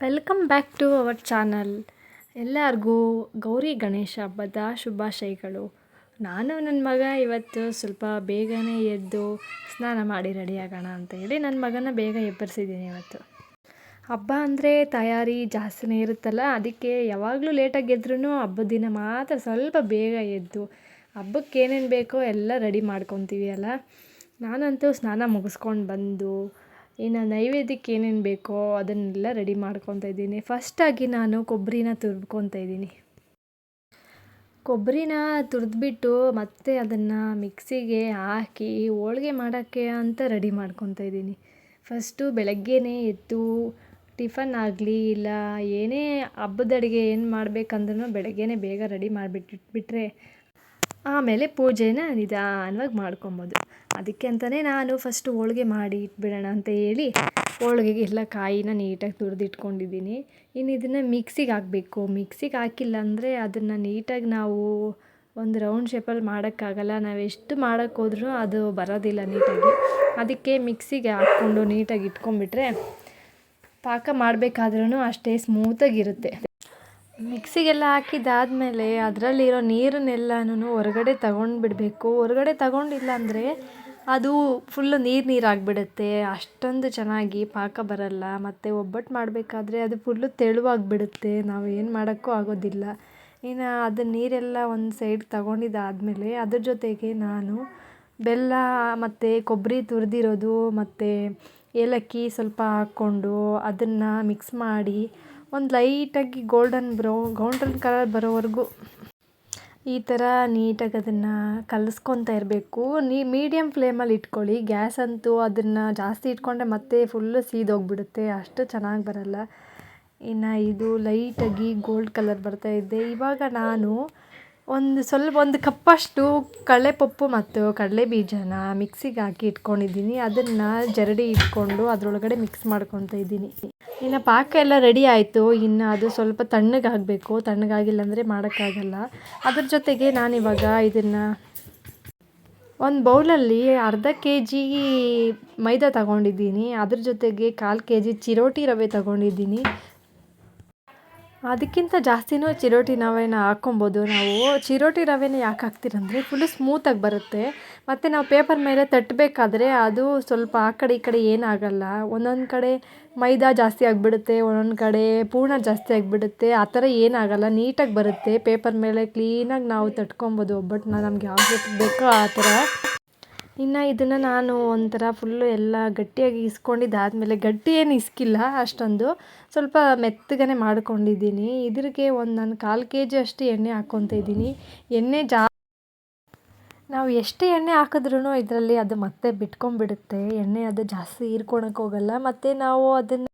Welcome back to our channel ಎಲ್ಲರಿಗೂ ಗೌರಿ ಗಣೇಶ ಹಬ್ಬದ ಶುಭಾಶಯಗಳು. ನಾನು ನನ್ನ ಮಗ, ಇವತ್ತು ಸ್ವಲ್ಪ ಬೇಗನೆ ಎದ್ದು ಸ್ನಾನ ಮಾಡಿ ರೆಡಿಯಾಗೋಣ ಅಂತ ಹೇಳಿ ನನ್ನ ಮಗನ ಬೇಗ ಎಬ್ಬರಿಸಿದ್ದೀನಿ ಇವತ್ತು. ಹಬ್ಬ ಅಂದರೆ ತಯಾರಿ ಜಾಸ್ತಿನೇ ಇರುತ್ತಲ್ಲ, ಅದಕ್ಕೆ ಯಾವಾಗಲೂ ಲೇಟಾಗಿ ಎದ್ರೂ ಹಬ್ಬದ ದಿನ ಮಾತ್ರ ಸ್ವಲ್ಪ ಬೇಗ ಎದ್ದು ಹಬ್ಬಕ್ಕೆ ಏನೇನು ಬೇಕೋ ಎಲ್ಲ ರೆಡಿ ಮಾಡ್ಕೊತೀವಿ ಅಲ್ಲ. ನಾನಂತೂ ಸ್ನಾನ ಮುಗಿಸ್ಕೊಂಡು ಬಂದು ಇನ್ನು ನೈವೇದ್ಯಕ್ಕೆ ಏನೇನು ಬೇಕೋ ಅದನ್ನೆಲ್ಲ ರೆಡಿ ಮಾಡ್ಕೊತಾ ಇದ್ದೀನಿ. ಫಸ್ಟಾಗಿ ನಾನು ಕೊಬ್ಬರಿನ ತುರ್ದ್ಕೊತಾ ಇದ್ದೀನಿ. ಕೊಬ್ಬರಿನ ತುರಿದ್ಬಿಟ್ಟು ಮತ್ತೆ ಅದನ್ನು ಮಿಕ್ಸಿಗೆ ಹಾಕಿ ಹೋಳ್ಗೆ ಮಾಡೋಕ್ಕೆ ಅಂತ ರೆಡಿ ಮಾಡ್ಕೊತಾ ಇದ್ದೀನಿ. ಫಸ್ಟು ಬೆಳಗ್ಗೆನೇ ಎದ್ದು ಟಿಫನ್ ಆಗಲಿ ಇಲ್ಲ ಏನೇ ಹಬ್ಬದ ಅಡುಗೆ ಏನು ಮಾಡಬೇಕಂದ್ರೂ ಬೆಳಗ್ಗೆನೇ ಬೇಗ ರೆಡಿ ಮಾಡಿಬಿಟ್ಟಿಟ್ಬಿಟ್ರೆ ಆಮೇಲೆ ಪೂಜೆನ ನಿಧಾನವಾಗಿ ಮಾಡ್ಕೊಬೋದು. ಅದಕ್ಕೆ ಅಂತಲೇ ನಾನು ಫಸ್ಟು ಹೋಳಿಗೆ ಮಾಡಿ ಇಟ್ಬಿಡೋಣ ಅಂತ ಹೇಳಿ ಹೋಳ್ಗೆಗೆ ಎಲ್ಲ ಕಾಯಿನ ನೀಟಾಗಿ ತುರಿದಿಟ್ಕೊಂಡಿದ್ದೀನಿ. ಇನ್ನು ಇದನ್ನು ಮಿಕ್ಸಿಗೆ ಹಾಕಬೇಕು. ಮಿಕ್ಸಿಗೆ ಹಾಕಿಲ್ಲ ಅಂದರೆ ಅದನ್ನು ನೀಟಾಗಿ ನಾವು ಒಂದು ರೌಂಡ್ ಶೇಪಲ್ಲಿ ಮಾಡೋಕ್ಕಾಗಲ್ಲ. ನಾವು ಎಷ್ಟು ಮಾಡೋಕ್ಕೆ ಹೋದ್ರೂ ಅದು ಬರೋದಿಲ್ಲ ನೀಟಾಗಿ. ಅದಕ್ಕೆ ಮಿಕ್ಸಿಗೆ ಹಾಕ್ಕೊಂಡು ನೀಟಾಗಿ ಇಟ್ಕೊಂಡ್ಬಿಟ್ರೆ ಪಾಕ ಮಾಡಬೇಕಾದ್ರೂ ಅಷ್ಟೇ ಸ್ಮೂತಾಗಿರುತ್ತೆ ಮಿಕ್ಸಿಗೆಲ್ಲ ಹಾಕಿದ್ದಾದಮೇಲೆ ಅದರಲ್ಲಿರೋ ನೀರನ್ನೆಲ್ಲನೂ ಹೊರಗಡೆ ತಗೊಂಡ್ಬಿಡಬೇಕು. ಹೊರಗಡೆ ತಗೊಂಡಿಲ್ಲ ಅಂದರೆ ಅದು ಫುಲ್ಲು ನೀರು ನೀರು ಆಗಿಬಿಡುತ್ತೆ ಅಷ್ಟೊಂದು ಚೆನ್ನಾಗಿ ಪಾಕ ಬರಲ್ಲ. ಮತ್ತು ಒಬ್ಬಟ್ಟು ಮಾಡಬೇಕಾದ್ರೆ ಅದು ಫುಲ್ಲು ತೆಳುವಾಗಿಬಿಡುತ್ತೆ. ನಾವು ಏನು ಮಾಡೋಕ್ಕೂ ಆಗೋದಿಲ್ಲ. ಇನ್ನು ಅದು ನೀರೆಲ್ಲ ಒಂದು ಸೈಡ್ ತಗೊಂಡಿದ್ದಾದಮೇಲೆ ಅದ್ರ ಜೊತೆಗೆ ನಾನು ಬೆಲ್ಲ ಮತ್ತು ಕೊಬ್ಬರಿ ತುರಿದಿರೋದು ಮತ್ತು ಏಲಕ್ಕಿ ಸ್ವಲ್ಪ ಹಾಕ್ಕೊಂಡು ಅದನ್ನು ಮಿಕ್ಸ್ ಮಾಡಿ ಒಂದು ಲೈಟಾಗಿ ಗೋಲ್ಡನ್ ಬ್ರೌ ಗೋಲ್ಡನ್ ಕಲರ್ ಬರೋವರೆಗೂ ಈ ಥರ ನೀಟಾಗಿ ಅದನ್ನು ಕಲಸ್ಕೊತಾ ಇರಬೇಕು. ನೀ ಮೀಡಿಯಮ್ ಫ್ಲೇಮಲ್ಲಿ ಇಟ್ಕೊಳ್ಳಿ. ಗ್ಯಾಸ್ ಅಂತೂ ಅದನ್ನು ಜಾಸ್ತಿ ಇಟ್ಕೊಂಡ್ರೆ ಮತ್ತೆ ಫುಲ್ಲು ಸೀದೋಗ್ಬಿಡುತ್ತೆ ಅಷ್ಟು ಚೆನ್ನಾಗಿ ಬರಲ್ಲ. ಇನ್ನು ಇದು ಲೈಟಾಗಿ ಗೋಲ್ಡ್ ಕಲರ್ ಬರ್ತಾ ಇದೆ. ಇವಾಗ ನಾನು ಒಂದು ಸ್ವಲ್ಪ ಒಂದು ಕಪ್ಪಷ್ಟು ಕಡಲೆಪಪ್ಪು ಮತ್ತು ಕಡಲೆ ಬೀಜನ ಮಿಕ್ಸಿಗೆ ಹಾಕಿ ಇಟ್ಕೊಂಡಿದ್ದೀನಿ. ಅದನ್ನು ಜರಡಿ ಇಟ್ಕೊಂಡು ಅದರೊಳಗಡೆ ಮಿಕ್ಸ್ ಮಾಡ್ಕೊತಾ ಇದ್ದೀನಿ. ಇನ್ನು ಪಾಕ ಎಲ್ಲ ರೆಡಿ ಆಯಿತು. ಇನ್ನು ಅದು ಸ್ವಲ್ಪ ತಣ್ಣಗಾಗಬೇಕು. ತಣ್ಣಗಾಗಿಲ್ಲ ಅಂದರೆ ಮಾಡೋಕ್ಕಾಗಲ್ಲ. ಅದ್ರ ಜೊತೆಗೆ ನಾನಿವಾಗ ಇದನ್ನು ಒಂದು ಬೌಲಲ್ಲಿ ಅರ್ಧ ಕೆ ಜಿ ಮೈದಾ ತಗೊಂಡಿದ್ದೀನಿ. ಅದ್ರ ಜೊತೆಗೆ ಕಾಲು ಕೆ ಜಿ ಚಿರೋಟಿ ರವೆ ತಗೊಂಡಿದ್ದೀನಿ. ಅದಕ್ಕಿಂತ ಜಾಸ್ತಿನೂ ಚಿರೋಟಿ ರವೆನ ಹಾಕ್ಕೊಬೋದು. ನಾವು ಚಿರೋಟಿ ರವೆನ ಯಾಕೆ ಹಾಕ್ತೀರಂದರೆ ಫುಲ್ಲು ಸ್ಮೂತಾಗಿ ಬರುತ್ತೆ. ಮತ್ತು ನಾವು ಪೇಪರ್ ಮೇಲೆ ತಟ್ಟಬೇಕಾದ್ರೆ ಅದು ಸ್ವಲ್ಪ ಆ ಕಡೆ ಈ ಕಡೆ ಏನಾಗಲ್ಲ. ಒಂದೊಂದು ಕಡೆ ಮೈದಾ ಜಾಸ್ತಿ ಆಗಿಬಿಡುತ್ತೆ, ಒಂದೊಂದು ಕಡೆ ಪೂರ್ಣ ಜಾಸ್ತಿ ಆಗಿಬಿಡುತ್ತೆ. ಆ ಥರ ಏನಾಗಲ್ಲ, ನೀಟಾಗಿ ಬರುತ್ತೆ. ಪೇಪರ್ ಮೇಲೆ ಕ್ಲೀನಾಗಿ ನಾವು ತಟ್ಕೊಬೋದು. ಒಬ್ಬಟ್ಟನ್ನ ನಮ್ಗೆ ಯಾವ ಬೇಕೋ ಆ ಥರ. ಇನ್ನು ಇದನ್ನು ನಾನು ಒಂಥರ ಫುಲ್ಲು ಎಲ್ಲ ಗಟ್ಟಿಯಾಗಿ ಇಸ್ಕೊಂಡಿದ್ದಾದಮೇಲೆ ಗಟ್ಟಿ ಏನು ಇಸ್ಕಿಲ್ಲ ಅಷ್ಟೊಂದು. ಸ್ವಲ್ಪ ಮೆತ್ತಗನೆ ಮಾಡ್ಕೊಂಡಿದ್ದೀನಿ. ಇದ್ರಿಗೆ ಒಂದು ನಾನು ಕಾಲು ಕೆ ಜಿ ಅಷ್ಟು ಎಣ್ಣೆ ಹಾಕ್ಕೊತ ಇದ್ದೀನಿ. ಎಣ್ಣೆ ಜಾ ನಾವು ಎಷ್ಟೇ ಎಣ್ಣೆ ಹಾಕಿದ್ರೂ ಇದರಲ್ಲಿ ಅದು ಮತ್ತೆ ಬಿಟ್ಕೊಂಡ್ಬಿಡುತ್ತೆ. ಎಣ್ಣೆ ಅದು ಜಾಸ್ತಿ ಹೀರ್ಕೊಳಕ್ಕೆ ಹೋಗಲ್ಲ. ಮತ್ತು ನಾವು ಅದನ್ನು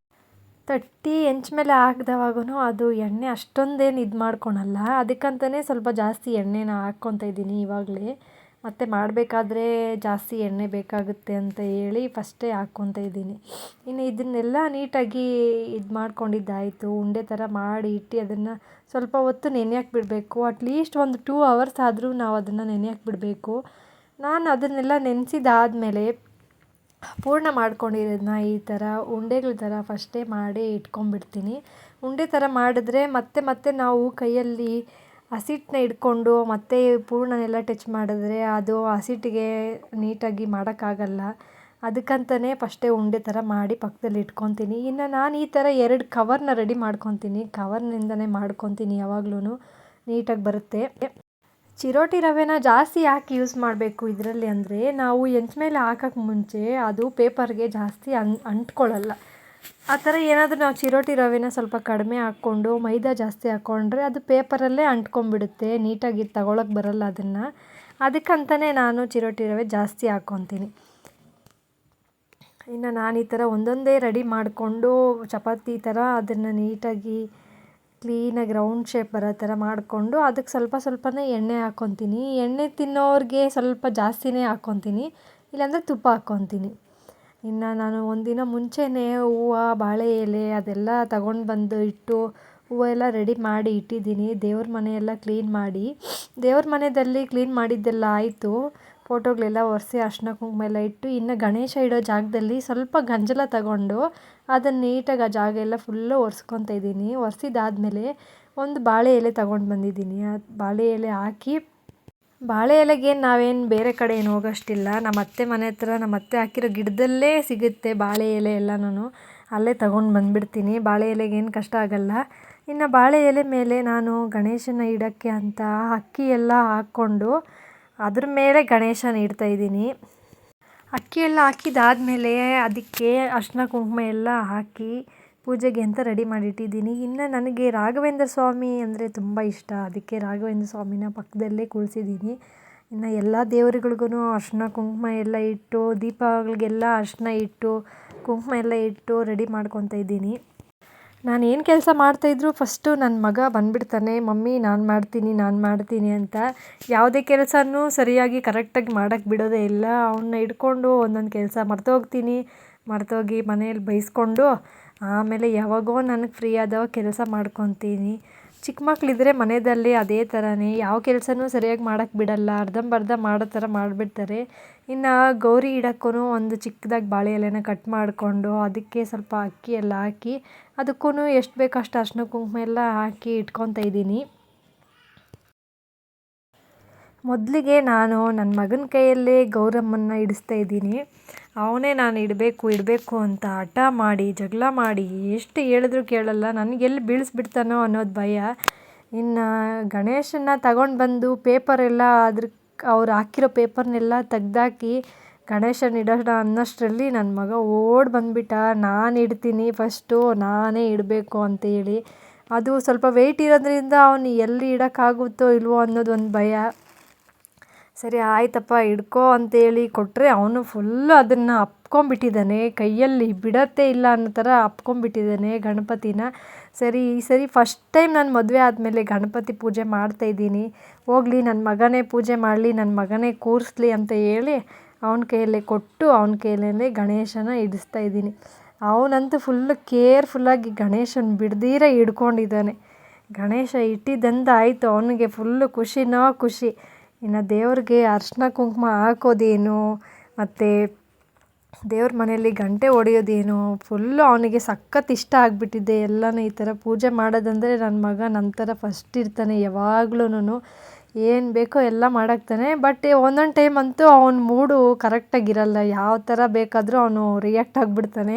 ತಟ್ಟಿ ಹೆಂಚ್ ಮೇಲೆ ಹಾಕ್ದವಾಗೂ ಅದು ಎಣ್ಣೆ ಅಷ್ಟೊಂದೇನು ಇದು ಮಾಡ್ಕೊಳಲ್ಲ. ಅದಕ್ಕಂತಲೇ ಸ್ವಲ್ಪ ಜಾಸ್ತಿ ಎಣ್ಣೆನ ಹಾಕ್ಕೊತ ಇದ್ದೀನಿ ಇವಾಗಲೇ. ಮತ್ತು ಮಾಡಬೇಕಾದ್ರೆ ಜಾಸ್ತಿ ಎಣ್ಣೆ ಬೇಕಾಗುತ್ತೆ ಅಂತ ಹೇಳಿ ಫಸ್ಟೇ ಹಾಕ್ಕೊತ ಇದ್ದೀನಿ. ಇನ್ನು ಇದನ್ನೆಲ್ಲ ನೀಟಾಗಿ ಇದು ಮಾಡ್ಕೊಂಡಿದ್ದಾಯಿತು. ಉಂಡೆ ಥರ ಮಾಡಿ ಇಟ್ಟು ಅದನ್ನು ಸ್ವಲ್ಪ ಹೊತ್ತು ನೆನೆಯಕ್ಕೆ ಬಿಡಬೇಕು. ಅಟ್ಲೀಸ್ಟ್ ಒಂದು ಟೂ ಅವರ್ಸ್ ಆದರೂ ನಾವು ಅದನ್ನು ನೆನೆಯಕ್ಕೆ ಬಿಡಬೇಕು. ನಾನು ಅದನ್ನೆಲ್ಲ ನೆನೆಸಿದಾದ್ಮೇಲೆ ಪೂರ್ಣ ಮಾಡ್ಕೊಂಡಿರೋದನ್ನ ಈ ಥರ ಉಂಡೆಗಳ ಥರ ಫಸ್ಟೇ ಮಾಡಿ ಇಟ್ಕೊಂಡ್ಬಿಡ್ತೀನಿ. ಉಂಡೆ ಥರ ಮಾಡಿದ್ರೆ ಮತ್ತೆ ಮತ್ತೆ ನಾವು ಕೈಯಲ್ಲಿ ಹಸಿಟ್ಟನ್ನ ಹಿಡ್ಕೊಂಡು ಮತ್ತೆ ಪೂರ್ಣನೆಲ್ಲ ಟಚ್ ಮಾಡಿದ್ರೆ ಅದು ಹಸಿಟ್ಟಿಗೆ ನೀಟಾಗಿ ಮಾಡೋಕ್ಕಾಗಲ್ಲ. ಅದಕ್ಕಂತಲೇ ಫಸ್ಟೇ ಉಂಡೆ ಥರ ಮಾಡಿ ಪಕ್ಕದಲ್ಲಿ ಇಟ್ಕೊತೀನಿ. ಇನ್ನು ನಾನು ಈ ಥರ ಎರಡು ಕವರ್ನ ರೆಡಿ ಮಾಡ್ಕೊತೀನಿ. ಕವರ್ನಿಂದನೇ ಮಾಡ್ಕೊತೀನಿ ಯಾವಾಗ್ಲೂ ನೀಟಾಗಿ ಬರುತ್ತೆ. ಚಿರೋಟಿ ರವೆನ ಜಾಸ್ತಿ ಯಾಕೆ ಯೂಸ್ ಮಾಡಬೇಕು ಇದರಲ್ಲಿ ಅಂದರೆ ನಾವು ಹೆಂಚ್ ಮೇಲೆ ಹಾಕೋಕ್ಕೆ ಮುಂಚೆ ಅದು ಪೇಪರ್ಗೆ ಜಾಸ್ತಿ ಅನ್ ಅಂಟ್ಕೊಳ್ಳಲ್ಲ. ಆ ಥರ ಏನಾದರೂ ನಾವು ಚಿರೋಟಿ ರವೆನ ಸ್ವಲ್ಪ ಕಡಿಮೆ ಹಾಕ್ಕೊಂಡು ಮೈದಾ ಜಾಸ್ತಿ ಹಾಕ್ಕೊಂಡ್ರೆ ಅದು ಪೇಪರಲ್ಲೇ ಅಂಟ್ಕೊಂಡ್ಬಿಡುತ್ತೆ, ನೀಟಾಗಿ ತಗೊಳಕ್ಕೆ ಬರಲ್ಲ ಅದನ್ನು. ಅದಕ್ಕಂತಲೇ ನಾನು ಚಿರೋಟಿ ರವೆ ಜಾಸ್ತಿ ಹಾಕ್ಕೊತೀನಿ ಇನ್ನು ನಾನು ಈ ಥರ ಒಂದೊಂದೇ ರೆಡಿ ಮಾಡಿಕೊಂಡು ಚಪಾತಿ ಥರ ಅದನ್ನು ನೀಟಾಗಿ ಕ್ಲೀನಾಗಿ ರೌಂಡ್ ಶೇಪ್ ಬರೋ ಥರ ಮಾಡಿಕೊಂಡು ಅದಕ್ಕೆ ಸ್ವಲ್ಪ ಸ್ವಲ್ಪನೇ ಎಣ್ಣೆ ಹಾಕ್ಕೊತೀನಿ ಎಣ್ಣೆ ತಿನ್ನೋರಿಗೆ ಸ್ವಲ್ಪ ಜಾಸ್ತಿನೇ ಹಾಕ್ಕೊತೀನಿ ಇಲ್ಲಾಂದರೆ ತುಪ್ಪ ಹಾಕ್ಕೊತೀನಿ ಇನ್ನು ನಾನು ಒಂದಿನ ಮುಂಚೆಯೇ ಹೂವು, ಬಾಳೆ ಎಲೆ ಅದೆಲ್ಲ ತಗೊಂಡು ಬಂದು ಇಟ್ಟು ಹೂವು ಎಲ್ಲ ರೆಡಿ ಮಾಡಿ ಇಟ್ಟಿದ್ದೀನಿ. ದೇವ್ರ ಮನೆಯೆಲ್ಲ ಕ್ಲೀನ್ ಮಾಡಿ. ದೇವ್ರ ಮನೆಯಲ್ಲಿ ಕ್ಲೀನ್ ಮಾಡಿದ್ದೆಲ್ಲ ಆಯಿತು. ಫೋಟೋಗಳೆಲ್ಲ ಒರೆಸಿ ಅರ್ಶಿನ ಕುಂಕುಮ ಎಲ್ಲ ಇಟ್ಟು ಇನ್ನು ಗಣೇಶ ಇಡೋ ಜಾಗದಲ್ಲಿ ಸ್ವಲ್ಪ ಗಂಜಲ ತಗೊಂಡು ಅದನ್ನು ನೀಟಾಗಿ ಆ ಜಾಗ ಎಲ್ಲ ಫುಲ್ಲು ಒರೆಸ್ಕೊತಾ ಇದ್ದೀನಿ. ಒರೆಸಿದಾದ್ಮೇಲೆ ಒಂದು ಬಾಳೆ ಎಲೆ ತಗೊಂಡು ಬಂದಿದ್ದೀನಿ. ಆ ಬಾಳೆ ಎಲೆ ಹಾಕಿ ಬಾಳೆ ಎಲೆಗೇನು ನಾವೇನು ಬೇರೆ ಕಡೆ ಏನು ಹೋಗೋಷ್ಟಿಲ್ಲ. ನಮ್ಮ ಅತ್ತೆ ಮನೆ ಹತ್ರ ನಮ್ಮ ಅತ್ತೆ ಹಾಕಿರೋ ಗಿಡದಲ್ಲೇ ಸಿಗುತ್ತೆ ಬಾಳೆ ಎಲೆ ಎಲ್ಲ ನಾನು ಅಲ್ಲೇ ತಗೊಂಡು ಬಂದುಬಿಡ್ತೀನಿ. ಬಾಳೆ ಎಲೆಗೇನು ಕಷ್ಟ ಆಗಲ್ಲ. ಇನ್ನು ಬಾಳೆ ಎಲೆ ಮೇಲೆ ನಾನು ಗಣೇಶನ ಇಡೋಕ್ಕೆ ಅಂತ ಅಕ್ಕಿ ಎಲ್ಲ ಹಾಕ್ಕೊಂಡು ಅದ್ರ ಮೇಲೆ ಗಣೇಶನ ಇಡ್ತಾಯಿದ್ದೀನಿ ಅಕ್ಕಿ ಎಲ್ಲ ಹಾಕಿದಾದ್ಮೇಲೆ ಅದಕ್ಕೆ ಅರಿಶಿನ ಕುಂಕುಮ ಎಲ್ಲ ಹಾಕಿ ಪೂಜೆಗೆ ಅಂತ ರೆಡಿ ಮಾಡಿಟ್ಟಿದ್ದೀನಿ. ಇನ್ನು ನನಗೆ ರಾಘವೇಂದ್ರ ಸ್ವಾಮಿ ಅಂದರೆ ತುಂಬ ಇಷ್ಟ. ಅದಕ್ಕೆ ರಾಘವೇಂದ್ರ ಸ್ವಾಮಿನ ಪಕ್ಕದಲ್ಲೇ ಕೂರಿಸಿದ್ದೀನಿ ಇನ್ನು ಎಲ್ಲ ದೇವರುಗಳಿಗೂ ಅರಿಶಿನ, ಕುಂಕುಮ ಎಲ್ಲ ಇಟ್ಟು, ದೀಪಗಳಿಗೆಲ್ಲ ಅರಿಶಿನ ಇಟ್ಟು, ಕುಂಕುಮ ಎಲ್ಲ ಇಟ್ಟು ರೆಡಿ ಮಾಡ್ಕೊತಾ ಇದ್ದೀನಿ. ನಾನು ಏನು ಕೆಲಸ ಮಾಡ್ತಾಯಿದ್ರು ಫಸ್ಟು ನನ್ನ ಮಗ ಬಂದುಬಿಡ್ತಾನೆ. ಮಮ್ಮಿ, ನಾನು ಮಾಡ್ತೀನಿ ನಾನು ಮಾಡ್ತೀನಿ ಅಂತ. ಯಾವುದೇ ಕೆಲಸನೂ ಸರಿಯಾಗಿ ಕರೆಕ್ಟಾಗಿ ಮಾಡೋಕ್ಕೆ ಬಿಡೋದೇ ಇಲ್ಲ. ಅವನ್ನ ಹಿಡ್ಕೊಂಡು ಒಂದೊಂದು ಕೆಲಸ ಮರ್ತೋಗ್ತೀನಿ. ಮರ್ತೋಗಿ ಮನೇಲಿ ಬೈಸ್ಕೊಂಡು ಆಮೇಲೆ ಯಾವಾಗೋ ನನಗೆ ಫ್ರೀ ಆದಾಗ ಕೆಲಸ ಮಾಡ್ಕೊತೀನಿ. ಚಿಕ್ಕ ಮಕ್ಕಳಿದ್ರೆ ಮನೆಯಲ್ಲಿ ಅದೇ ಥರನೇ ಯಾವ ಕೆಲಸನೂ ಸರಿಯಾಗಿ ಮಾಡೋಕ್ಕೆ ಬಿಡಲ್ಲ ಅರ್ಧಂಬರ್ಧ ಮಾಡೋ ಥರ ಮಾಡಿಬಿಡ್ತಾರೆ. ಇನ್ನು ಗೌರಿ ಇಡೋಕ್ಕೂ ಒಂದು ಚಿಕ್ಕದಾಗಿ ಬಾಳೆ ಎಲೆನ ಕಟ್ ಮಾಡಿಕೊಂಡು ಅದಕ್ಕೆ ಸ್ವಲ್ಪ ಅಕ್ಕಿ ಎಲ್ಲ ಹಾಕಿ ಅದಕ್ಕೂ ಎಷ್ಟು ಬೇಕೋ ಅಷ್ಟು ಅರಿಶಿನ ಕುಂಕುಮ ಎಲ್ಲ ಹಾಕಿ ಇಟ್ಕೊತಾ ಇದ್ದೀನಿ. ಮೊದಲಿಗೆ ನಾನು ನನ್ನ ಮಗನ ಕೈಯಲ್ಲೇ ಗೌರಮ್ಮನ್ನ ಇಡಿಸ್ತಾ ಇದ್ದೀನಿ. ಅವನೇ ನಾನು ಇಡಬೇಕು ಇಡಬೇಕು ಅಂತ ಹಠ ಮಾಡಿ, ಜಗಳ ಮಾಡಿ ಎಷ್ಟು ಹೇಳಿದ್ರು ಕೇಳಲ್ಲ. ನನಗೆ ಎಲ್ಲಿ ಬೀಳಿಸ್ಬಿಡ್ತಾನೋ ಅನ್ನೋದು ಭಯ. ಇನ್ನು ಗಣೇಶನ ತಗೊಂಡು ಬಂದು ಪೇಪರೆಲ್ಲ ಅದ್ರ ಅವ್ರು ಹಾಕಿರೋ ಪೇಪರ್ನೆಲ್ಲ ತೆಗ್ದಾಕಿ ಗಣೇಶನ ಇಡೋಣ ಅನ್ನೋಷ್ಟರಲ್ಲಿ ನನ್ನ ಮಗ ಓಡಿ ಬಂದುಬಿಟ್ಟ. ನಾನು ಇಡ್ತೀನಿ ಫಸ್ಟು ನಾನೇ ಇಡಬೇಕು ಅಂತೇಳಿ ಅದು ಸ್ವಲ್ಪ ವೆಯ್ಟ್ ಇರೋದ್ರಿಂದ ಅವನು ಎಲ್ಲಿ ಇಡೋಕ್ಕಾಗುತ್ತೋ ಇಲ್ವೋ ಅನ್ನೋದು ಒಂದು ಭಯ. ಸರಿ ಆಯ್ತಪ್ಪ, ಹಿಡ್ಕೋ ಅಂತೇಳಿ ಕೊಟ್ಟರೆ ಅವನು ಫುಲ್ಲು ಅದನ್ನು ಅಪ್ಕೊಂಬಿಟ್ಟಿದ್ದಾನೆ ಕೈಯಲ್ಲಿ ಬಿಡತ್ತೇ ಇಲ್ಲ ಅನ್ನೋ ಥರ ಅಪ್ಕೊಂಬಿಟ್ಟಿದ್ದಾನೆ ಗಣಪತಿನ. ಸರಿ, ಈ ಸರಿ ಫಸ್ಟ್ ಟೈಮ್ ನಾನು ಮದುವೆ ಆದಮೇಲೆ ಗಣಪತಿ ಪೂಜೆ ಮಾಡ್ತಾಯಿದ್ದೀನಿ ಹೋಗಲಿ ನನ್ನ ಮಗನೇ ಪೂಜೆ ಮಾಡಲಿ ನನ್ನ ಮಗನೇ ಕೂರಿಸ್ಲಿ ಅಂತ ಹೇಳಿ ಅವನ ಕೈಯಲ್ಲೇ ಕೊಟ್ಟು ಅವನ ಕೈಯಲ್ಲೇ ಗಣೇಶನ ಇಡಿಸ್ತಾ ಇದ್ದೀನಿ. ಅವನಂತೂ ಫುಲ್ಲು ಕೇರ್ಫುಲ್ಲಾಗಿ ಗಣೇಶನ ಬಿಡ್ದೀರ ಹಿಡ್ಕೊಂಡಿದ್ದಾನೆ. ಗಣೇಶ ಇಟ್ಟಿದ್ದಂತ ಆಯಿತು ಅವನಿಗೆ ಫುಲ್ಲು ಖುಷಿನೋ ಖುಷಿ. ಇನ್ನು ದೇವ್ರಿಗೆ ಅರಿಶಿನ ಕುಂಕುಮ ಹಾಕೋದೇನು, ಮತ್ತು ದೇವ್ರ ಮನೆಯಲ್ಲಿ ಗಂಟೆ ಹೊಡೆಯೋದೇನು ಫುಲ್ಲು ಅವನಿಗೆ ಸಖತ್ ಇಷ್ಟ ಆಗಿಬಿಟ್ಟಿದೆ ಎಲ್ಲನೂ ಈ ಥರ ಪೂಜೆ ಮಾಡೋದಂದರೆ ನನ್ನ ಮಗ ನನ್ನ ಥರ ಫಸ್ಟ್ ಇರ್ತಾನೆ ಯಾವಾಗ್ಲೂ ಏನು ಬೇಕೋ ಎಲ್ಲ ಮಾಡಾಕ್ತಾನೆ ಬಟ್ ಒಂದೊಂದು ಟೈಮ್ ಅಂತೂ ಅವನ ಮೂಡು ಕರೆಕ್ಟಾಗಿರಲ್ಲ ಯಾವ ಥರ ಬೇಕಾದರೂ ಅವನು ರಿಯಾಕ್ಟ್ ಆಗಿಬಿಡ್ತಾನೆ.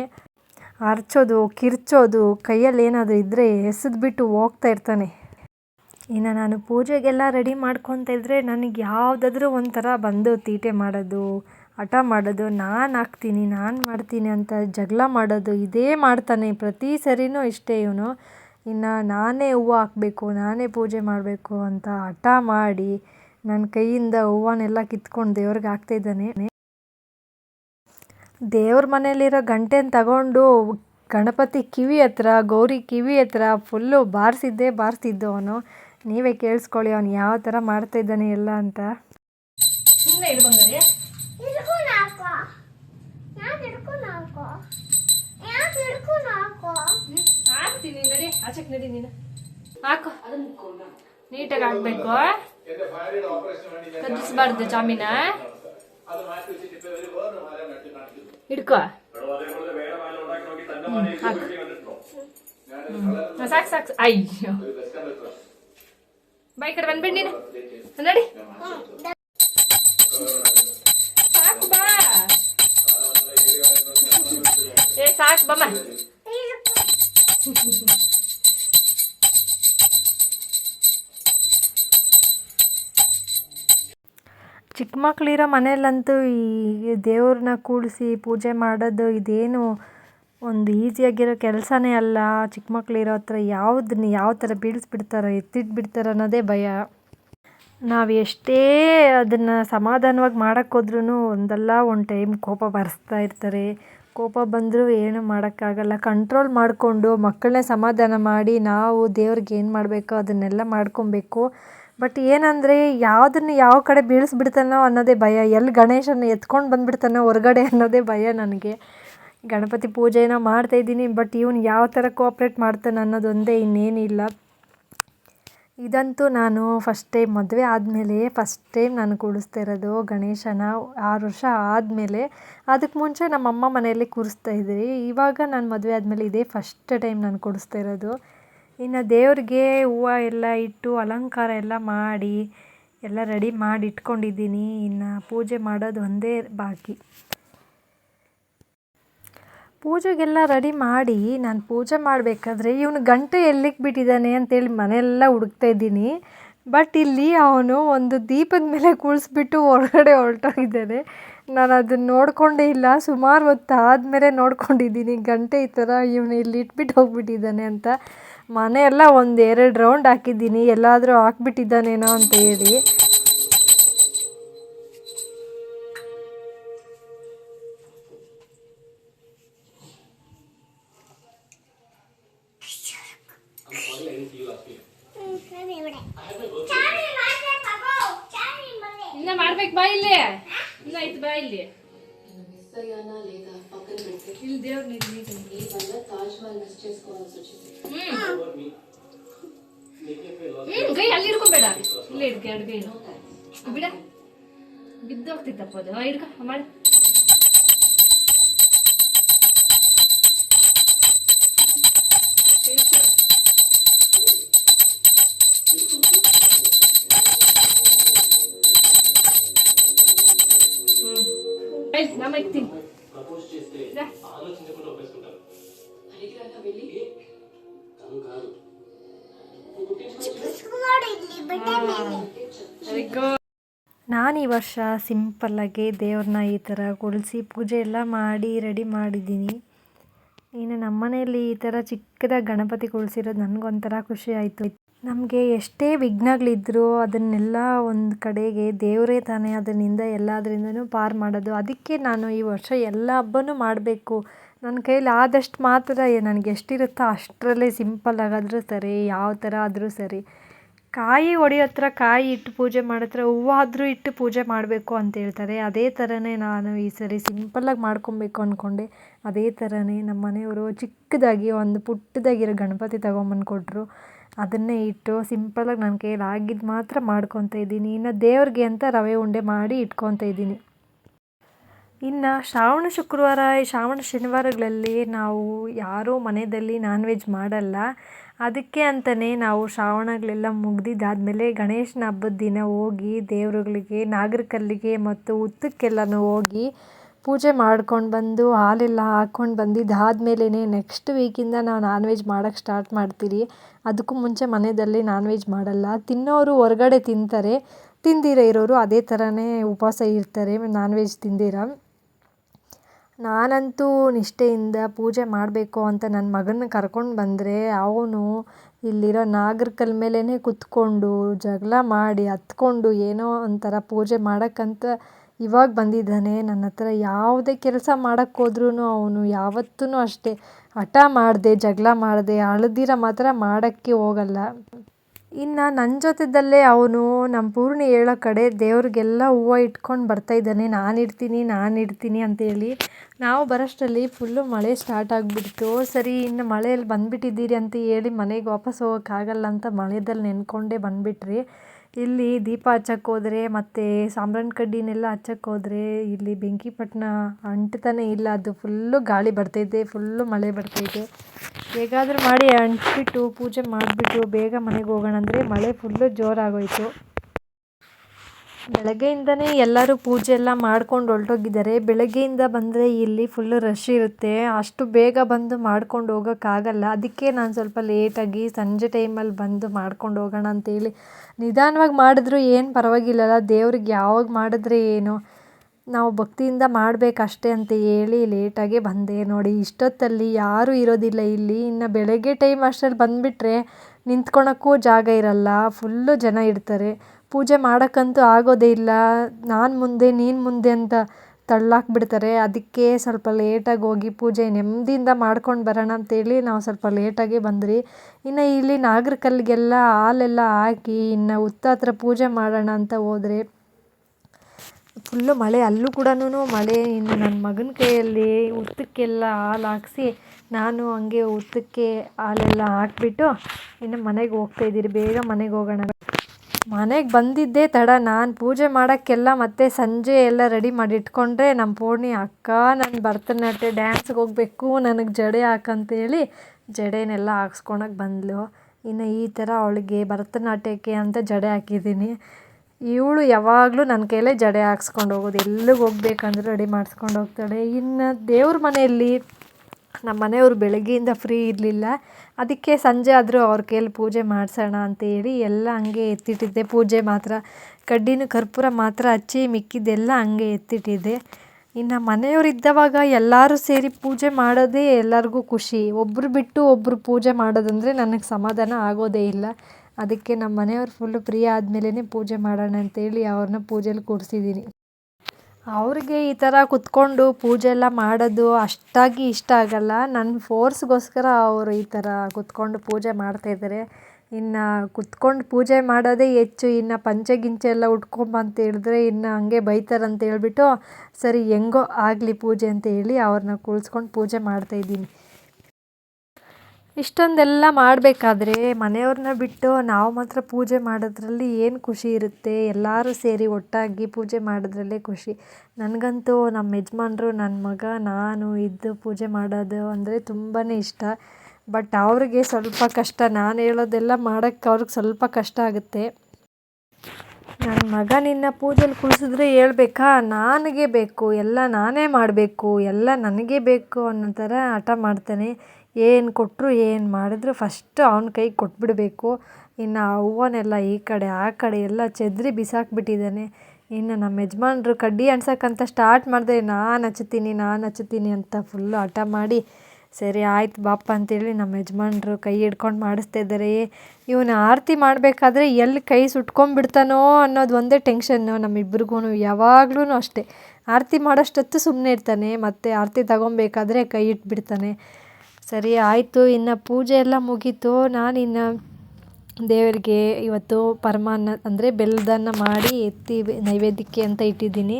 ಅರ್ಚೋದು ಕಿರ್ಚೋದು, ಕೈಯಲ್ಲಿ ಏನಾದರೂ ಇದ್ದರೆ ಎಸೆದ್ಬಿಟ್ಟು ಹೋಗ್ತಾ ಇರ್ತಾನೆ. ಇನ್ನು ನಾನು ಪೂಜೆಗೆಲ್ಲ ರೆಡಿ ಮಾಡ್ಕೊತ ಇದ್ದರೆ ನನಗೆ ಯಾವುದಾದ್ರೂ ಒಂಥರ ಬಂದು ತೀಟೆ ಮಾಡೋದು, ಹಠ ಮಾಡೋದು, ನಾನು ಹಾಕ್ತೀನಿ, ನಾನು ಮಾಡ್ತೀನಿ ಅಂತ ಜಗಳ ಮಾಡೋದು, ಇದೇ ಮಾಡ್ತಾನೆ ಪ್ರತಿ ಸರಿನೂ ಇಷ್ಟೇ ಇವನು. ಇನ್ನು ನಾನೇ ಹೂವು ಹಾಕಬೇಕು, ನಾನೇ ಪೂಜೆ ಮಾಡಬೇಕು ಅಂತ ಹಠ ಮಾಡಿ ನನ್ನ ಕೈಯಿಂದ ಹೂವನ್ನೆಲ್ಲ ಕಿತ್ಕೊಂಡು ದೇವ್ರಿಗೆ ಹಾಕ್ತಾಯಿದ್ದಾನೆ ದೇವ್ರ ಮನೇಲಿರೋ ಗಂಟೆನ ತಗೊಂಡು ಗಣಪತಿ ಕಿವಿ ಹತ್ರ, ಗೌರಿ ಕಿವಿ ಹತ್ರ ಫುಲ್ಲು ಬಾರಿಸಿದ್ದೇ ಅವನು. ನೀವೇ ಕೇಳಿಸ್ಕೊಳ್ಳಿ ಅವನು ಯಾವ ಥರ ಮಾಡ್ತಾ ಇದ್ದಾನೆ ಎಲ್ಲ ಅಂತ. ಸುಮ್ಮನೆ ಇಡ್ಬಂಗಾರೆ ಹಾಕ್ತೀನಿ ನಡಿ ನಡಿ ನೀನು. ಹಾಕು. ನೀಟಾಗಿ ಹಾಕ್ಬೇಕು. ಕದಿಸ್ಬಾರ್ದು ಜಾಮೀನ. ಹಿಡ್ಕೋ. ಸಾಕು ಸಾಕು. ಅಯ್ಯೋ. ಬಾ ಈ ಕಡೆ ಬಂದ್ಬಿಡಿ ನೀನು. ನಡಿ. ಸಾಕು ಬಾ. ಏ, ಸಾಕು ಬಮ್ಮ ಚಿಕ್ಕ ಮಕ್ಕಳಿರೋ ಮನೇಲಂತೂ ಈ ದೇವ್ರನ್ನ ಕೂಡಿಸಿ ಪೂಜೆ ಮಾಡೋದು ಇದೇನು ಒಂದು ಈಸಿಯಾಗಿರೋ ಕೆಲಸನೇ ಅಲ್ಲ, ಚಿಕ್ಕ ಮಕ್ಕಳಿರೋ ಹತ್ರ ಯಾವ್ದನ್ನ ಯಾವ ಥರ ಬೀಳಿಸ್ಬಿಡ್ತಾರೋ, ಎತ್ತಿಟ್ಬಿಡ್ತಾರೋ ಅನ್ನೋದೇ ಭಯ. ನಾವು ಎಷ್ಟೇ ಅದನ್ನು ಸಮಾಧಾನವಾಗಿ ಮಾಡೋಕ್ಕೋದ್ರೂ ಒಂದಲ್ಲ, ಒಂದು ಟೈಮ್ ಕೋಪ ಬರೆಸ್ತಾ ಇರ್ತಾರೆ. ಕೋಪ ಬಂದರೂ ಏನು ಮಾಡೋಕ್ಕಾಗಲ್ಲ. ಕಂಟ್ರೋಲ್ ಮಾಡಿಕೊಂಡು ಮಕ್ಕಳನ್ನೇ ಸಮಾಧಾನ ಮಾಡಿ ನಾವು ದೇವ್ರಿಗೆ ಏನು ಮಾಡಬೇಕೋ ಅದನ್ನೆಲ್ಲ ಮಾಡ್ಕೊಬೇಕು. ಬಟ್ ಏನಂದರೆ ಯಾವುದನ್ನು ಯಾವ ಕಡೆ ಬೀಳಿಸ್ಬಿಡ್ತಾನೋ ಅನ್ನೋದೇ ಭಯ. ಎಲ್ಲಿ ಗಣೇಶನ ಎತ್ಕೊಂಡು ಬಂದುಬಿಡ್ತಾನೋ ಹೊರಗಡೆ ಅನ್ನೋದೇ ಭಯ ನನಗೆ. ಗಣಪತಿ ಪೂಜೆನ ಮಾಡ್ತಾಯಿದ್ದೀನಿ ಬಟ್ ಇವನು ಯಾವ ಥರ ಕೋಆಪ್ರೇಟ್ ಮಾಡ್ತಾನೆ ಅನ್ನೋದೊಂದೇ ಇನ್ನೇನಿಲ್ಲ. ಇದಂತೂ ನಾನು ಫಸ್ಟ್ ಟೈಮ್ ಮದುವೆ ಆದಮೇಲೆ ಫಸ್ಟ್ ಟೈಮ್ ನಾನು ಕೂಡಿಸ್ತಾ ಇರೋದು ಗಣೇಶನ, ಆರು ವರ್ಷ ಆದಮೇಲೆ. ಅದಕ್ಕೆ ಮುಂಚೆ ನಮ್ಮಮ್ಮ ಮನೆಯಲ್ಲಿ ಕೂರಿಸ್ತಾ ಇದ್ರಿ. ಇವಾಗ ನಾನು ಮದುವೆ ಆದಮೇಲೆ ಇದೇ ಫಸ್ಟ್ ಟೈಮ್ ನಾನು ಕೂಡಿಸ್ತಾ ಇರೋದು. ಇನ್ನು ದೇವ್ರಿಗೆ ಹೂವು ಎಲ್ಲ ಇಟ್ಟು ಅಲಂಕಾರ ಎಲ್ಲ ಮಾಡಿ, ಎಲ್ಲ ರೆಡಿ ಮಾಡಿ ಇಟ್ಕೊಂಡಿದ್ದೀನಿ. ಇನ್ನು ಪೂಜೆ ಮಾಡೋದು ಒಂದೇ ಬಾಕಿ. ಪೂಜೆಗೆಲ್ಲ ರೆಡಿ ಮಾಡಿ ನಾನು ಪೂಜೆ ಮಾಡಬೇಕಾದ್ರೆ ಇವನು ಗಂಟೆ ಎಲ್ಲಿಗೆ ಬಿಟ್ಟಿದ್ದಾನೆ ಅಂತೇಳಿ ಮನೆಯೆಲ್ಲ ಹುಡುಕ್ತಾ ಇದ್ದೀನಿ. ಬಟ್ ಇಲ್ಲಿ ಅವನು ಒಂದು ದೀಪದ ಮೇಲೆ ಕುಳಿಸ್ಬಿಟ್ಟು ಹೊರಗಡೆ ಹೊರಟೋಗಿದ್ದಾನೆ. ನಾನು ಅದನ್ನು ನೋಡಿಕೊಂಡೇ ಇಲ್ಲ. ಸುಮಾರು ಹೊತ್ತು ಆದಮೇಲೆ ನೋಡ್ಕೊಂಡಿದ್ದೀನಿ. ಗಂಟೆ ಈ ಥರ ಇವನು ಇಲ್ಲಿ ಇಟ್ಬಿಟ್ಟು ಹೋಗ್ಬಿಟ್ಟಿದ್ದಾನೆ ಅಂತ. ಮನೆಯೆಲ್ಲ ಒಂದು ಎರಡು ರೌಂಡ್ ಹಾಕಿದ್ದೀನಿ. ಎಲ್ಲಾದರೂ ಹಾಕ್ಬಿಟ್ಟಿದ್ದಾನೇನೋ ಅಂತ ಹೇಳಿ. ಮಾಡ್ಬೇಕು ಬಾ ಇಲ್ಲಿ ಆಯ್ತು ಬಾ ಇಲ್ಲಿ ಇಲ್ಲಿ ದೇವ್ರ ಹ್ಮ್ ಕೈ ಅಲ್ಲಿ ಇಡ್ಕೊಬೇಡ ಇಲ್ಲೇ ಇಡ್ಕೆ ಅಡ್ಗೆ ಬಿಡ ಬಿದ್ದೋಗ್ತಿತ್ತಪ್ಪ ಅದು ಹಿಡ್ಕ ಮಾಡಿ ಹ್ಮ್ ನಮ್ಮ ಇಕ್ತೀನಿ ರಾ. అడిగిరాక వెళ్ళి ನೋಡು ಇಲ್ಲಿ ಬಟ್ಟೆ ಮೇಲೆ. ನಾನು ಈ ವರ್ಷ ಸಿಂಪಲ್ಲಾಗಿ ದೇವ್ರನ್ನ ಈ ಥರ ಕುಳಿಸಿ ಪೂಜೆ ಎಲ್ಲ ಮಾಡಿ ರೆಡಿ ಮಾಡಿದ್ದೀನಿ ಇನ್ನು ನಮ್ಮ ಮನೆಯಲ್ಲಿ ಈ ಥರ ಚಿಕ್ಕದಾಗಿ ಗಣಪತಿ ಕುಳ್ಸಿರೋದು ನನಗೊಂಥರ ಖುಷಿ ಆಯಿತು ನಮಗೆ ಎಷ್ಟೇ ವಿಘ್ನಗಳಿದ್ರೂ ಅದನ್ನೆಲ್ಲ ಒಂದು ಕಡೆಗೆ ದೇವರೇ ತಾನೇ ಅದರಿಂದ ಎಲ್ಲದರಿಂದನೂ ಪಾರು ಮಾಡೋದು. ಅದಕ್ಕೆ ನಾನು ಈ ವರ್ಷ ಎಲ್ಲ ಹಬ್ಬನೂ ಮಾಡಬೇಕು. ನನ್ನ ಕೈಯಲ್ಲಿ ಆದಷ್ಟು ಮಾತ್ರ ನನಗೆ ಎಷ್ಟಿರುತ್ತೋ ಅಷ್ಟರಲ್ಲೇ ಸಿಂಪಲ್ ಆಗಾದರೂ ಸರಿ, ಯಾವ ಥರ ಆದರೂ ಸರಿ. ಕಾಯಿ ಒಡೆಯೋ ಹತ್ರ ಕಾಯಿ ಇಟ್ಟು ಪೂಜೆ ಮಾಡತ್ರ ಹೂವಾದರೂ ಇಟ್ಟು ಪೂಜೆ ಮಾಡಬೇಕು ಅಂತ ಹೇಳ್ತಾರೆ. ಅದೇ ಥರನೇ ನಾನು ಈ ಸರಿ ಸಿಂಪಲ್ಲಾಗಿ ಮಾಡ್ಕೊಬೇಕು ಅಂದ್ಕೊಂಡೆ ಅದೇ ಥರನೇ ನಮ್ಮ ಮನೆಯವರು ಚಿಕ್ಕದಾಗಿ ಒಂದು ಪುಟ್ಟದಾಗಿರೋ ಗಣಪತಿ ತಗೊಂಬಂದು ಕೊಟ್ಟರು ಅದನ್ನೇ ಇಟ್ಟು ಸಿಂಪಲಾಗಿ ನನ್ನ ಕೈಯಲ್ಲಿ ಆಗಿದ್ದು ಮಾತ್ರ ಮಾಡ್ಕೊತಾ ಇದ್ದೀನಿ. ಇನ್ನು ದೇವ್ರಿಗೆ ಅಂತ ರವೆ ಉಂಡೆ ಮಾಡಿ ಇಟ್ಕೊತಾ ಇದ್ದೀನಿ. ಇನ್ನು ಶ್ರಾವಣ ಶುಕ್ರವಾರ ಶ್ರಾವಣ ಶನಿವಾರಗಳಲ್ಲಿ ನಾವು ಯಾರೂ ಮನೆಯಲ್ಲಿ ನಾನ್ ವೆಜ್ ಮಾಡಲ್ಲ. ಅದಕ್ಕೆ ಅಂತಲೇ ನಾವು ಶ್ರಾವಣಗಳೆಲ್ಲ ಮುಗ್ದಿದ್ದಾದಮೇಲೆ ಗಣೇಶನ ಹಬ್ಬದ ದಿನ ಹೋಗಿ ದೇವರುಗಳಿಗೆ, ನಾಗರಕಲ್ಲಿಗೆ ಮತ್ತು ಉತ್ತಕ್ಕೆಲ್ಲನೂ ಹೋಗಿ ಪೂಜೆ ಮಾಡ್ಕೊಂಡು ಬಂದು ಹಾಲೆಲ್ಲ ಹಾಕ್ಕೊಂಡು ಬಂದಿದ್ದಾದ್ಮೇಲೆ ನೆಕ್ಸ್ಟ್ ವೀಕಿಂದ ನಾವು ನಾನ್ ವೆಜ್ ಮಾಡೋಕ್ಕೆ ಸ್ಟಾರ್ಟ್ ಮಾಡ್ತೀರಿ ಅದಕ್ಕೂ ಮುಂಚೆ ಮನೆಯಲ್ಲಿ ನಾನ್ ವೆಜ್ ಮಾಡಲ್ಲ. ತಿನ್ನೋರು ಹೊರಗಡೆ ತಿಂತಾರೆ. ತಿಂದಿರ ಇರೋರು ಅದೇ ಥರನೇ ಉಪವಾಸ ಇರ್ತಾರೆ ನಾನ್ ವೆಜ್ ತಿಂದಿರ. ನಾನಂತೂ ನಿಷ್ಠೆಯಿಂದ ಪೂಜೆ ಮಾಡಬೇಕು ಅಂತ ನನ್ನ ಮಗನ ಕರ್ಕೊಂಡು ಬಂದರೆ ಅವನು ಇಲ್ಲಿರೋ ನಾಗರ ಮೇಲೇ ಕುತ್ಕೊಂಡು ಜಗಳ ಮಾಡಿ ಹತ್ಕೊಂಡು ಏನೋ ಒಂಥರ ಪೂಜೆ ಮಾಡೋಕ್ಕಂತ ಇವಾಗ ಬಂದಿದ್ದಾನೆ, ನನ್ನ ಹತ್ರ ಯಾವುದೇ ಕೆಲಸ ಮಾಡೋಕ್ಕೆ ಹೋದ್ರೂ ಅವನು ಯಾವತ್ತೂ ಅಷ್ಟೇ. ಹಠ ಮಾಡದೆ, ಜಗಳ ಮಾಡದೆ ಅಳ್ದಿರ ಮಾತ್ರ ಮಾಡೋಕ್ಕೆ ಹೋಗಲ್ಲ. ಇನ್ನು ನನ್ನ ಜೊತೆದಲ್ಲೇ ಅವನು ನಮ್ಮ ಪೂರ್ಣಿ ಹೇಳೋ ಕಡೆ ದೇವ್ರಿಗೆಲ್ಲ ಹೂವು ಇಟ್ಕೊಂಡು ಬರ್ತಾಯಿದ್ದಾನೆ ನಾನು ಇಡ್ತೀನಿ ನಾನು ಇಡ್ತೀನಿ ಅಂತೇಳಿ ನಾವು ಬರೋಷ್ಟರಲ್ಲಿ ಫುಲ್ಲು ಮಳೆ ಸ್ಟಾರ್ಟ್ ಆಗಿಬಿಡ್ತು. ಸರಿ, ಇನ್ನು ಮಳೆಯಲ್ಲಿ ಬಂದುಬಿಟ್ಟಿದ್ದೀರಿ ಅಂತ ಹೇಳಿ ಮನೆಗೆ ವಾಪಸ್ ಹೋಗೋಕ್ಕಾಗಲ್ಲ ಅಂತ ಮಳೆದಲ್ಲಿ ನೆನ್ಕೊಂಡೇ ಬಂದುಬಿಟ್ರಿ. ಇಲ್ಲಿ ದೀಪ ಹಚ್ಚಕ್ಕೆ ಹೋದ್ರೆ ಮತ್ತು ಸಾಂಬ್ರಾಣಿ ಕಡ್ಡಿನೆಲ್ಲ ಹಚ್ಚಕ್ಕೆ ಹೋದ್ರೆ ಇಲ್ಲಿ ಬೆಂಕಿಪಟ್ಟಣ ಅಂಟ್ತಾನೆ ಇಲ್ಲ. ಅದು ಫುಲ್ಲು ಗಾಳಿ ಬರ್ತೈತೆ ಫುಲ್ಲು ಮಳೆ ಬರ್ತೈತೆ ಹೇಗಾದರೂ ಮಾಡಿ ಅಂಟಿಬಿಟ್ಟು ಪೂಜೆ ಮಾಡಿಬಿಟ್ಟು ಬೇಗ ಮನೆಗೆ ಹೋಗೋಣ ಅಂದರೆ ಮಳೆ ಫುಲ್ಲು ಜೋರಾಗೋಯಿತು. ಬೆಳಗ್ಗೆಯಿಂದನೇ ಎಲ್ಲರೂ ಪೂಜೆ ಎಲ್ಲ ಮಾಡ್ಕೊಂಡು ಹೊರಟೋಗಿದ್ದಾರೆ. ಬೆಳಗ್ಗೆಯಿಂದ ಬಂದರೆ ಇಲ್ಲಿ ಫುಲ್ಲು ರಶ್ ಇರುತ್ತೆ. ಅಷ್ಟು ಬೇಗ ಬಂದು ಮಾಡ್ಕೊಂಡು ಹೋಗೋಕ್ಕಾಗಲ್ಲ. ಅದಕ್ಕೆ ನಾನು ಸ್ವಲ್ಪ ಲೇಟಾಗಿ ಸಂಜೆ ಟೈಮಲ್ಲಿ ಬಂದು ಮಾಡ್ಕೊಂಡು ಹೋಗೋಣ ಅಂತೇಳಿ. ನಿಧಾನವಾಗಿ ಮಾಡಿದ್ರು ಏನು ಪರವಾಗಿಲ್ಲಲ್ಲ. ದೇವ್ರಿಗೆ ಯಾವಾಗ ಮಾಡಿದ್ರೆ ಏನು? ನಾವು ಭಕ್ತಿಯಿಂದ ಮಾಡಬೇಕಷ್ಟೇ ಅಂತ ಹೇಳಿ ಲೇಟಾಗೆ ಬಂದೆ ನೋಡಿ. ಇಷ್ಟೊತ್ತಲ್ಲಿ ಯಾರೂ ಇರೋದಿಲ್ಲ ಇಲ್ಲಿ. ಇನ್ನು ಬೆಳಗ್ಗೆ ಟೈಮ್ ಅಷ್ಟರಲ್ಲಿ ಬಂದುಬಿಟ್ರೆ ನಿಂತ್ಕೊಳಕ್ಕೂ ಜಾಗ ಇರಲ್ಲ. ಫುಲ್ಲು ಜನ ಇರ್ತಾರೆ. ಪೂಜೆ ಮಾಡೋಕ್ಕಂತೂ ಆಗೋದೇ ಇಲ್ಲ. ನಾನು ಮುಂದೆ, ನೀನು ಮುಂದೆ ಅಂತ ತಳ್ಳಾಕ್ಬಿಡ್ತಾರೆ ಅದಕ್ಕೆ ಸ್ವಲ್ಪ ಲೇಟಾಗಿ ಹೋಗಿ ಪೂಜೆ ನೆಮ್ಮದಿಯಿಂದ ಮಾಡ್ಕೊಂಡು ಬರೋಣ ಅಂತೇಳಿ ನಾವು ಸ್ವಲ್ಪ ಲೇಟಾಗಿ ಬಂದ್ರಿ ಇನ್ನು ಇಲ್ಲಿ ನಾಗರಕಲ್ಲಿಗೆಲ್ಲ ಹಾಲೆಲ್ಲ ಹಾಕಿ ಇನ್ನು ಹುತ್ತ ಪೂಜೆ ಮಾಡೋಣ ಅಂತ ಹೋದ್ರೆ ಫುಲ್ಲು ಮಳೆ, ಅಲ್ಲೂ ಕೂಡ ಮಳೆ. ಇನ್ನು ನನ್ನ ಮಗನ ಕೈಯಲ್ಲಿ ಹುತ್ತಕ್ಕೆಲ್ಲ ಹಾಲು ಹಾಕ್ಸಿ ನಾನು ಹಂಗೆ ಹುತ್ತಕ್ಕೆ ಹಾಲೆಲ್ಲ ಹಾಕ್ಬಿಟ್ಟು ಇನ್ನು ಮನೆಗೆ ಹೋಗ್ತಾಯಿದ್ದೀರಿ ಬೇಗ ಮನೆಗೆ ಹೋಗೋಣ. ಮನೆಗೆ ಬಂದಿದ್ದೇ ತಡ. ನಾನು ಪೂಜೆ ಮಾಡೋಕ್ಕೆಲ್ಲ ಮತ್ತೆ ಸಂಜೆ ಎಲ್ಲ ರೆಡಿ ಮಾಡಿ ಇಟ್ಕೊಂಡ್ರೆ ನಮ್ಮ ಪೂರ್ಣಿ ಅಕ್ಕ, ನಾನು ಭರತನಾಟ್ಯ ಡ್ಯಾನ್ಸ್ಗೆ ಹೋಗಬೇಕು, ನನಗೆ ಜಡೆ ಹಾಕಂತೇಳಿ ಜಡೆನೆಲ್ಲ ಹಾಕ್ಸ್ಕೊಳಕ್ಕೆ ಬಂದಳು ಇನ್ನು ಈ ಥರ ಅವಳಿಗೆ ಭರತನಾಟ್ಯಕ್ಕೆ ಅಂತ ಜಡೆ ಹಾಕಿದ್ದೀನಿ. ಇವಳು ಯಾವಾಗಲೂ ನನ್ನ ಕೈಲೇ ಜಡೆ ಹಾಕ್ಸ್ಕೊಂಡು ಹೋಗೋದು. ಎಲ್ಲಿಗೆ ಹೋಗ್ಬೇಕಂದ್ರೂ ರೆಡಿ ಮಾಡಿಸ್ಕೊಂಡು ಹೋಗ್ತಾಳೆ. ಇನ್ನು ದೇವ್ರ ಮನೆಯಲ್ಲಿ ನಮ್ಮ ಮನೆಯವರು ಬೆಳಗ್ಗೆಯಿಂದ ಫ್ರೀ ಇರಲಿಲ್ಲ. ಅದಕ್ಕೆ ಸಂಜೆ ಆದರೂ ಅವ್ರ ಕೈಯಲ್ಲಿ ಪೂಜೆ ಮಾಡಿಸೋಣ ಅಂತೇಳಿ ಎಲ್ಲ ಹಂಗೆ ಎತ್ತಿಟ್ಟಿದ್ದೆ. ಪೂಜೆ ಮಾತ್ರ, ಕಡ್ಡಿನ ಕರ್ಪೂರ ಮಾತ್ರ ಹಚ್ಚಿ ಮಿಕ್ಕಿದ್ದೆಲ್ಲ ಹಂಗೆ ಎತ್ತಿಟ್ಟಿದ್ದೆ. ಇನ್ನು ಮನೆಯವರು ಇದ್ದವಾಗ ಎಲ್ಲರೂ ಸೇರಿ ಪೂಜೆ ಮಾಡೋದೇ ಎಲ್ಲರಿಗೂ ಖುಷಿ. ಒಬ್ಬರು ಬಿಟ್ಟು ಒಬ್ಬರು ಪೂಜೆ ಮಾಡೋದಂದರೆ ನನಗೆ ಸಮಾಧಾನ ಆಗೋದೇ ಇಲ್ಲ. ಅದಕ್ಕೆ ನಮ್ಮ ಮನೆಯವ್ರು ಫುಲ್ಲು ಫ್ರೀ ಆದಮೇಲೆ ಪೂಜೆ ಮಾಡೋಣ ಅಂತೇಳಿ ಅವ್ರನ್ನ ಪೂಜೆಲಿ ಕೂರಿಸಿದ್ದೀನಿ. ಅವ್ರಿಗೆ ಈ ಥರ ಕುತ್ಕೊಂಡು ಪೂಜೆ ಎಲ್ಲ ಮಾಡೋದು ಅಷ್ಟಾಗಿ ಇಷ್ಟ ಆಗಲ್ಲ. ನನ್ನ ಫೋರ್ಸ್ಗೋಸ್ಕರ ಅವರು ಈ ಥರ ಕುತ್ಕೊಂಡು ಪೂಜೆ ಮಾಡ್ತಾಯಿದ್ದಾರೆ ಇನ್ನು ಕುತ್ಕೊಂಡು ಪೂಜೆ ಮಾಡೋದೇ ಹೆಚ್ಚು. ಇನ್ನು ಪಂಚೆ ಗಿಂಚೆ ಎಲ್ಲ ಉಟ್ಕೊಂಬಂತ ಹೇಳಿದ್ರೆ ಇನ್ನು ಹಂಗೆ ಬೈತಾರಂತ ಹೇಳ್ಬಿಟ್ಟು ಸರಿ ಹೆಂಗೋ ಆಗಲಿ ಪೂಜೆ ಅಂತ ಹೇಳಿ ಅವ್ರನ್ನ ಕುಳ್ಸ್ಕೊಂಡು ಪೂಜೆ ಮಾಡ್ತಾಯಿದ್ದೀನಿ ಇಷ್ಟೊಂದೆಲ್ಲ ಮಾಡಬೇಕಾದ್ರೆ ಮನೆಯವ್ರನ್ನ ಬಿಟ್ಟು ನಾವು ಮಾತ್ರ ಪೂಜೆ ಮಾಡೋದ್ರಲ್ಲಿ ಏನು ಖುಷಿ ಇರುತ್ತೆ? ಎಲ್ಲರೂ ಸೇರಿ ಒಟ್ಟಾಗಿ ಪೂಜೆ ಮಾಡೋದ್ರಲ್ಲೇ ಖುಷಿ. ನನಗಂತೂ ನಮ್ಮ ಯಜಮಾನ್ರು ನನ್ನ ಮಗ, ನಾನು ಇದ್ದು ಪೂಜೆ ಮಾಡೋದು ಅಂದರೆ ತುಂಬಾ ಇಷ್ಟ. ಬಟ್ ಅವ್ರಿಗೆ ಸ್ವಲ್ಪ ಕಷ್ಟ. ನಾನು ಹೇಳೋದೆಲ್ಲ ಮಾಡೋಕ್ಕೆ ಅವ್ರಿಗೆ ಸ್ವಲ್ಪ ಕಷ್ಟ ಆಗುತ್ತೆ. ನನ್ನ ಮಗ ನಿನ್ನ ಪೂಜೆಲಿ ಕುಳ್ಸಿದ್ರೆ ಹೇಳ್ಬೇಕಾ? ನನಗೆ ಬೇಕು. ಎಲ್ಲ ನಾನೇ ಮಾಡಬೇಕು. ಎಲ್ಲ ನನಗೆ ಬೇಕು ಅನ್ನೋ ಥರ ಹಠ ಮಾಡ್ತಾನೆ. ಏನು ಕೊಟ್ಟರು ಏನು ಮಾಡಿದ್ರು ಫಸ್ಟ್ ಅವ್ನ ಕೈಗೆ ಕೊಟ್ಬಿಡಬೇಕು. ಇನ್ನು ಆ ಈ ಕಡೆ, ಆ ಕಡೆ ಎಲ್ಲ ಚೆದರಿ ಬಿಸಾಕ್ಬಿಟ್ಟಿದ್ದಾನೆ. ಇನ್ನು ನಮ್ಮ ಯಜಮಾನ್ರು ಕಡ್ಡಿ ಅಣ್ಸಕ್ಕಂತ ಸ್ಟಾರ್ಟ್ ಮಾಡಿದೆ ನಾನು ಹಚ್ತೀನಿ ನಾನು ಹಚ್ತೀನಿ ಅಂತ ಫುಲ್ಲು ಹಠ ಮಾಡಿ, ಸರಿ ಆಯ್ತು ಬಾಪ್ಪ ಅಂತೇಳಿ ನಮ್ಮ ಯಜಮಾನ್ರು ಕೈ ಹಿಡ್ಕೊಂಡು ಮಾಡಿಸ್ತಾ ಇದ್ದಾರೆ. ಇವನು ಆರತಿ ಮಾಡಬೇಕಾದ್ರೆ ಎಲ್ಲಿ ಕೈ ಸುಟ್ಕೊಂಡ್ಬಿಡ್ತಾನೋ ಅನ್ನೋದು ಒಂದೇ ಟೆನ್ಷನ್ನು ನಮ್ಮಿಬ್ರಿಗೂ ಯಾವಾಗ್ಲೂ ಅಷ್ಟೇ. ಆರತಿ ಮಾಡೋಷ್ಟೊತ್ತು ಸುಮ್ಮನೆ ಇರ್ತಾನೆ, ಮತ್ತು ಆರತಿ ತಗೊಬೇಕಾದ್ರೆ ಕೈ ಇಟ್ಬಿಡ್ತಾನೆ. ಸರಿ, ಆಯಿತು. ಇನ್ನು ಪೂಜೆ ಎಲ್ಲ ಮುಗೀತು. ನಾನಿನ್ನು ದೇವರಿಗೆ ಇವತ್ತು ಪರಮಾನ್ನ, ಅಂದರೆ ಬೆಲ್ಲದನ್ನ ಮಾಡಿ ಎತ್ತಿ ನೈವೇದ್ಯಕ್ಕೆ ಅಂತ ಇಟ್ಟಿದ್ದೀನಿ.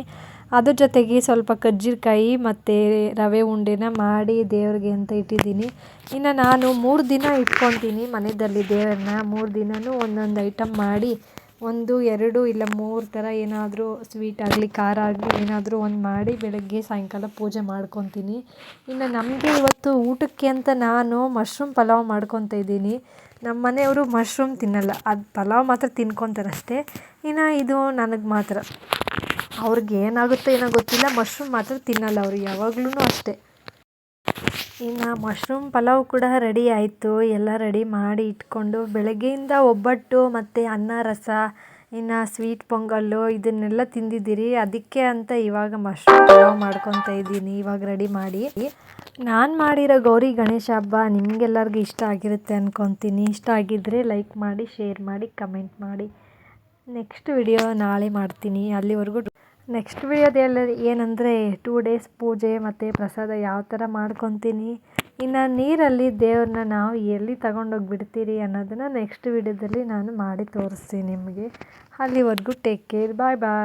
ಅದ್ರ ಜೊತೆಗೆ ಸ್ವಲ್ಪ ಕಜ್ಜಿಕಾಯಿ ಮತ್ತು ರವೆ ಉಂಡೆನ ಮಾಡಿ ದೇವ್ರಿಗೆ ಅಂತ ಇಟ್ಟಿದ್ದೀನಿ. ಇನ್ನು ನಾನು ಮೂರು ದಿನ ಇಟ್ಕೊತೀನಿ ಮನೆಯಲ್ಲಿ ದೇವರನ್ನ. ಮೂರು ದಿನವೂ ಒಂದೊಂದು ಐಟಮ್ ಮಾಡಿ ಒಂದು, ಎರಡು ಇಲ್ಲ ಮೂರು ಥರ ಏನಾದರೂ ಸ್ವೀಟ್ ಆಗಲಿ, ಖಾರ ಆಗಲಿ ಏನಾದರೂ ಒಂದು ಮಾಡಿ ಬೆಳಗ್ಗೆ ಸಾಯಂಕಾಲ ಪೂಜೆ ಮಾಡ್ಕೊತೀನಿ. ಇನ್ನು ನಮಗೆ ಇವತ್ತು ಊಟಕ್ಕೆ ಅಂತ ನಾನು ಮಶ್ರೂಮ್ ಪಲಾವ್ ಮಾಡ್ಕೊತಾ ಇದ್ದೀನಿ. ನಮ್ಮ ಮನೆಯವರು ಮಶ್ರೂಮ್ ತಿನ್ನಲ್ಲ. ಅದು ಪಲಾವ್ ಮಾತ್ರ ತಿನ್ಕೊತಾರಷ್ಟೇ. ಇನ್ನು ಇದು ನನಗೆ ಮಾತ್ರ. ಅವ್ರಿಗೆ ಏನಾಗುತ್ತೋ ಏನೋ ಗೊತ್ತಿಲ್ಲ. ಮಶ್ರೂಮ್ ಮಾತ್ರ ತಿನ್ನಲ್ಲ ಅವರು ಯಾವಾಗ್ಲೂ ಅಷ್ಟೇ. ಇನ್ನು ಮಶ್ರೂಮ್ ಪಲಾವ್ ಕೂಡ ರೆಡಿ ಆಯಿತು. ಎಲ್ಲ ರೆಡಿ ಮಾಡಿ ಇಟ್ಕೊಂಡು ಬೆಳಗ್ಗೆಯಿಂದ ಒಬ್ಬಟ್ಟು ಮತ್ತು ಅನ್ನ ರಸ, ಇನ್ನು ಸ್ವೀಟ್ ಪೊಂಗಲ್ಲು ಇದನ್ನೆಲ್ಲ ತಿಂದಿದ್ದೀರಿ. ಅದಕ್ಕೆ ಅಂತ ಇವಾಗ ಮಶ್ರೂಮ್ ಪಲಾವ್ ಮಾಡ್ಕೊತಾ ಇದ್ದೀನಿ. ಇವಾಗ ರೆಡಿ ಮಾಡಿ. ನಾನು ಮಾಡಿರೋ ಗೌರಿ ಗಣೇಶ ಹಬ್ಬ ನಿಮಗೆಲ್ಲರಿಗೂ ಇಷ್ಟ ಆಗಿರುತ್ತೆ ಅಂದ್ಕೊತೀನಿ ಇಷ್ಟ ಆಗಿದ್ದರೆ ಲೈಕ್ ಮಾಡಿ ಶೇರ್ ಮಾಡಿ ಕಮೆಂಟ್ ಮಾಡಿ. ನೆಕ್ಸ್ಟ್ ವಿಡಿಯೋ ನಾಳೆ ಮಾಡ್ತೀನಿ. ಅಲ್ಲಿವರೆಗೂ ನೆಕ್ಸ್ಟ್ ವಿಡಿಯೋದಲ್ಲಿ ಏನಂದರೆ ಟೂ ಡೇಸ್ ಪೂಜೆ ಮತ್ತು ಪ್ರಸಾದ ಯಾವ ಥರ ಮಾಡ್ಕೊತೀನಿ. ಇನ್ನು ನೀರಲ್ಲಿ ದೇವ್ರನ್ನ ನಾವು ಎಲ್ಲಿ ತಗೊಂಡೋಗಿ ಬಿಡ್ತೀರಿ ಅನ್ನೋದನ್ನು ನೆಕ್ಸ್ಟ್ ವಿಡಿಯೋದಲ್ಲಿ ನಾನು ಮಾಡಿ ತೋರಿಸ್ತೀನಿ ನಿಮಗೆ. ಅಲ್ಲಿವರೆಗೂ ಟೇಕ್ ಕೇರ್ ಬಾಯ್ ಬಾಯ್